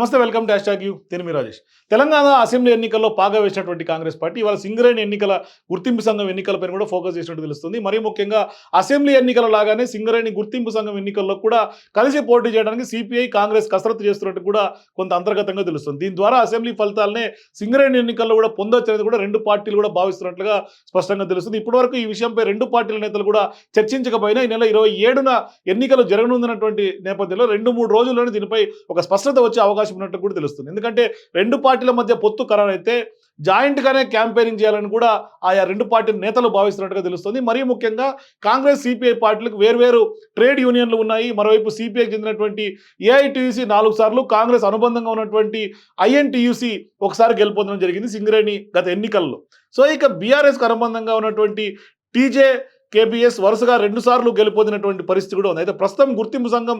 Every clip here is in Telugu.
నమస్తే వెల్కమ్ డాష్ టాక్ యూ. తినిమి రాజేష్. తెలంగాణ అసెంబ్లీ ఎన్నికల్లో పాగా వేసినటువంటి కాంగ్రెస్ పార్టీ ఇవాళ సింగరేణి ఎన్నికల గుర్తింపు సంఘం ఎన్నికలపైన కూడా ఫోకస్ చేసినట్టు తెలుస్తుంది. మరీ ముఖ్యంగా అసెంబ్లీ ఎన్నికల లాగానే సింగరేణి గుర్తింపు సంఘం ఎన్నికల్లో కూడా కలిసి పోటీ చేయడానికి సిపిఐ కాంగ్రెస్ కసరత్తు చేస్తున్నట్టు కూడా కొంత అంతర్గతంగా తెలుస్తుంది. దీని ద్వారా అసెంబ్లీ ఫలితాలనే సింగరేణి ఎన్నికల్లో కూడా పొందొచ్చనేది కూడా రెండు పార్టీలు కూడా భావిస్తున్నట్లుగా స్పష్టంగా తెలుస్తుంది. ఇప్పటివరకు ఈ విషయంపై రెండు పార్టీల నేతలు కూడా చర్చించకపోయినా ఈ నెల ఇరవై ఏడున ఎన్నికలు జరగనుందన్నటువంటి నేపథ్యంలో రెండు మూడు రోజుల్లోనే దీనిపై ఒక స్పష్టత వచ్చే అవకాశం ఉన్నట్టు కూడా తెలుస్తుంది. ఎందుకంటే రెండు పార్టీల మధ్య పొత్తు ఖరారైతే జాయింట్గానే క్యాంపెయినింగ్ చేయాలని కూడా ఆయా రెండు పార్టీల నేతలు భావిస్తున్నట్టుగా తెలుస్తుంది. మరీ ముఖ్యంగా కాంగ్రెస్ సిపిఐ పార్టీలకు వేర్వేరు ట్రేడ్ యూనియన్లు ఉన్నాయి. మరోవైపు సిపిఐకి చెందినటువంటి ఏఐటియుసి నాలుగు సార్లు కాంగ్రెస్ అనుబంధంగా ఉన్నటువంటి ఐఎన్టీయూసి ఒకసారి గెలుపొందడం జరిగింది సింగరేణి గత ఎన్నికల్లో. సో ఇక బీఆర్ఎస్కి అనుబంధంగా ఉన్నటువంటి టీజే కేబిఎస్ వరుసగా రెండు సార్లు గెలుపొందినటువంటి పరిస్థితి కూడా ఉంది. అయితే ప్రస్తుతం గుర్తింపు సంఘం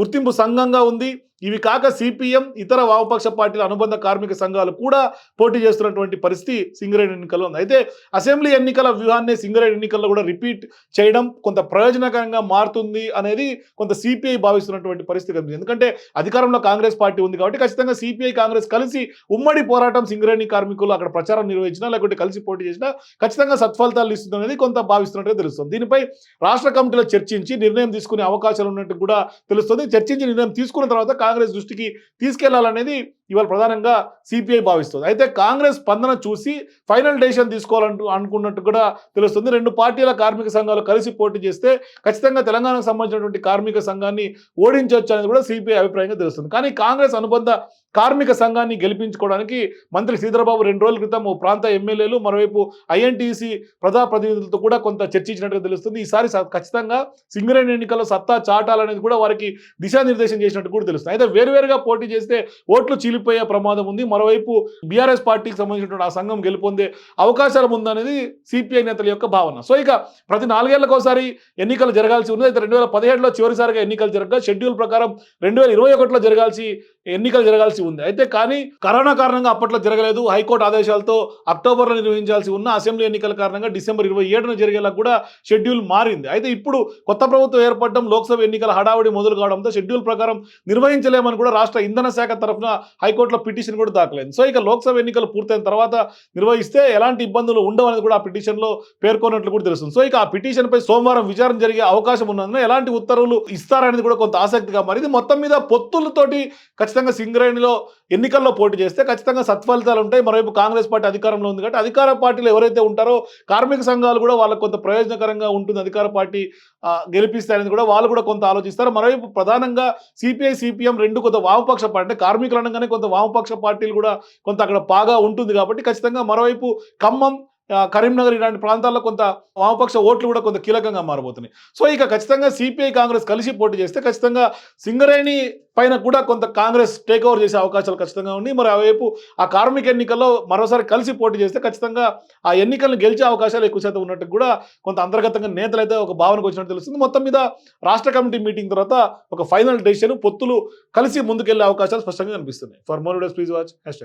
గుర్తింపు సంఘంగా ఉంది. ఇవి కాక సిపిఎం ఇతర వామపక్ష పార్టీల అనుబంధ కార్మిక సంఘాలు కూడా పోటీ చేస్తున్నటువంటి పరిస్థితి సింగరేణి ఎన్నికల్లో ఉంది. అయితే అసెంబ్లీ ఎన్నికల వ్యూహాన్ని సింగరేణి ఎన్నికల్లో కూడా రిపీట్ చేయడం కొంత ప్రయోజనకరంగా మారుతుంది అనేది కొంత సిపిఐ భావిస్తున్నటువంటి పరిస్థితి కనిపిస్తుంది. ఎందుకంటే అధికారంలో కాంగ్రెస్ పార్టీ ఉంది కాబట్టి ఖచ్చితంగా సిపిఐ కాంగ్రెస్ కలిసి ఉమ్మడి పోరాటం సింగరేణి కార్మికులు అక్కడ ప్రచారం నిర్వహించినా లేకుంటే కలిసి పోటీ చేసినా ఖచ్చితంగా సత్ఫలితాలు ఇస్తుంది అనేది కొంత భావిస్తున్నట్టుగా తెలుస్తుంది. దీనిపై రాష్ట్ర కమిటీలో చర్చించి నిర్ణయం తీసుకునే అవకాశాలు ఉన్నట్టు కూడా తెలుస్తుంది. చర్చించి నిర్ణయం తీసుకున్న తర్వాత కాంగ్రెస్ దృష్టికి తీసుకెళ్ళాలనేది ఇవాళ ప్రధానంగా సిపిఐ భావిస్తుంది. అయితే కాంగ్రెస్ స్పందన చూసి ఫైనల్ డెసిషన్ తీసుకోవాలంటూ అనుకున్నట్టు కూడా తెలుస్తుంది. రెండు పార్టీల కార్మిక సంఘాలు కలిసి పోటీ చేస్తే ఖచ్చితంగా తెలంగాణకు సంబంధించినటువంటి కార్మిక సంఘాన్ని ఓడించవచ్చు అనేది కూడా సిపిఐ అభిప్రాయంగా తెలుస్తుంది. కానీ కాంగ్రెస్ అనుబంధ కార్మిక సంఘాన్ని గెలిపించుకోవడానికి మంత్రి శ్రీధరబాబు రెండు రోజుల క్రితం ఓ ప్రాంత ఎమ్మెల్యేలు మరోవైపు ఐఎన్టీసీ ప్రజాప్రతినిధులతో కూడా కొంత చర్చించినట్టుగా తెలుస్తుంది. ఈసారి ఖచ్చితంగా సింగరేణి ఎన్నికల్లో సత్తా చాటాలనేది కూడా వారికి దిశానిర్దేశం చేసినట్టు కూడా తెలుస్తుంది. అయితే వేరువేరుగా పోటీ చేస్తే ఓట్లు చీలిపోయే ప్రమాదం ఉంది. మరోవైపు బీఆర్ఎస్ పార్టీకి సంబంధించినటువంటి ఆ సంఘం గెలుపొందే అవకాశాలు ఉందనేది సిపిఐ నేతల యొక్క భావన. సో ఇక ప్రతి నాలుగేళ్ళకు ఒకసారి ఎన్నికలు జరగాల్సి ఉంది అయితే రెండు వేల పదిహేడులో చివరిసారిగా ఎన్నికలు జరగగా షెడ్యూల్ ప్రకారం రెండు వేల ఇరవై ఒకటిలో జరగాల్సి ఎన్నికలు జరగాల్సి ఉంది. అయితే కానీ కరోనా కారణంగా అప్పట్లో జరగలేదు. హైకోర్టు ఆదేశాలతో అక్టోబర్లో నిర్వహించాల్సి ఉన్న అసెంబ్లీ ఎన్నికల కారణంగా డిసెంబర్ ఇరవై ఏడున జరిగేలా కూడా షెడ్యూల్ మారింది. అయితే ఇప్పుడు కొత్త ప్రభుత్వం ఏర్పడడం లోక్సభ ఎన్నికల హడావుడి మొదలు కావడంతో షెడ్యూల్ ప్రకారం నిర్వహించలేమని కూడా రాష్ట్ర ఇంధన శాఖ తరఫున హైకోర్టులో పిటిషన్ కూడా దాఖలైంది. సో ఇక లోక్సభ ఎన్నికలు పూర్తయిన తర్వాత నిర్వహిస్తే ఎలాంటి ఇబ్బందులు ఉండవని కూడా ఆ పిటిషన్లో పేర్కొన్నట్లు కూడా తెలుస్తుంది. సో ఇక ఆ పిటిషన్పై సోమవారం విచారణ జరిగే అవకాశం ఉన్నందున ఎలాంటి ఉత్తర్వులు ఇస్తారనేది కూడా కొంత ఆసక్తిగా మారింది. మొత్తం మీద పొత్తులతోటి ఖచ్చితంగా ఖచ్చితంగా సింగరేణిలో ఎన్నికల్లో పోటీ చేస్తే ఖచ్చితంగా సత్ఫలితాలు ఉంటాయి. మరోవైపు కాంగ్రెస్ పార్టీ అధికారంలో ఉంది కాబట్టి అధికార పార్టీలు ఎవరైతే ఉంటారో కార్మిక సంఘాలు కూడా వాళ్ళకు కొంత ప్రయోజనకరంగా ఉంటుంది. అధికార పార్టీ గెలిపిస్తారని కూడా వాళ్ళు కూడా కొంత ఆలోచిస్తారు. మరోవైపు ప్రధానంగా సిపిఐ సిపిఎం రెండు కొంత వామపక్ష పార్టీ అంటే కార్మికులు అనగానే కొంత వామపక్ష పార్టీలు కూడా కొంత అక్కడ బాగా ఉంటుంది కాబట్టి ఖచ్చితంగా మరోవైపు ఖమ్మం కరీంనగర్ ఇలాంటి ప్రాంతాల్లో కొంత వామపక్ష ఓట్లు కూడా కొంత కీలకంగా మారబోతున్నాయి. సో ఇక ఖచ్చితంగా సిపిఐ కాంగ్రెస్ కలిసి పోటీ చేస్తే ఖచ్చితంగా సింగరేణి పైన కూడా కొంత కాంగ్రెస్ టేక్ ఓవర్ చేసే అవకాశాలు ఖచ్చితంగా ఉన్నాయి. మరి ఆవైపు ఆ కార్మిక ఎన్నికల్లో మరోసారి కలిసి పోటీ చేస్తే ఖచ్చితంగా ఆ ఎన్నికలను గెలిచే అవకాశాలు ఎక్కువ శాతం ఉన్నట్టు కూడా కొంత అంతర్గతంగా నేతలు అయితే ఒక భావనకు వచ్చినట్టు తెలుస్తుంది. మొత్తం మీద రాష్ట్ర కమిటీ మీటింగ్ తర్వాత ఒక ఫైనల్ డెసిషన్ పొత్తులు కలిసి ముందుకెళ్ళే అవకాశాలు స్పష్టంగా కనిపిస్తున్నాయి. For more days please watch hash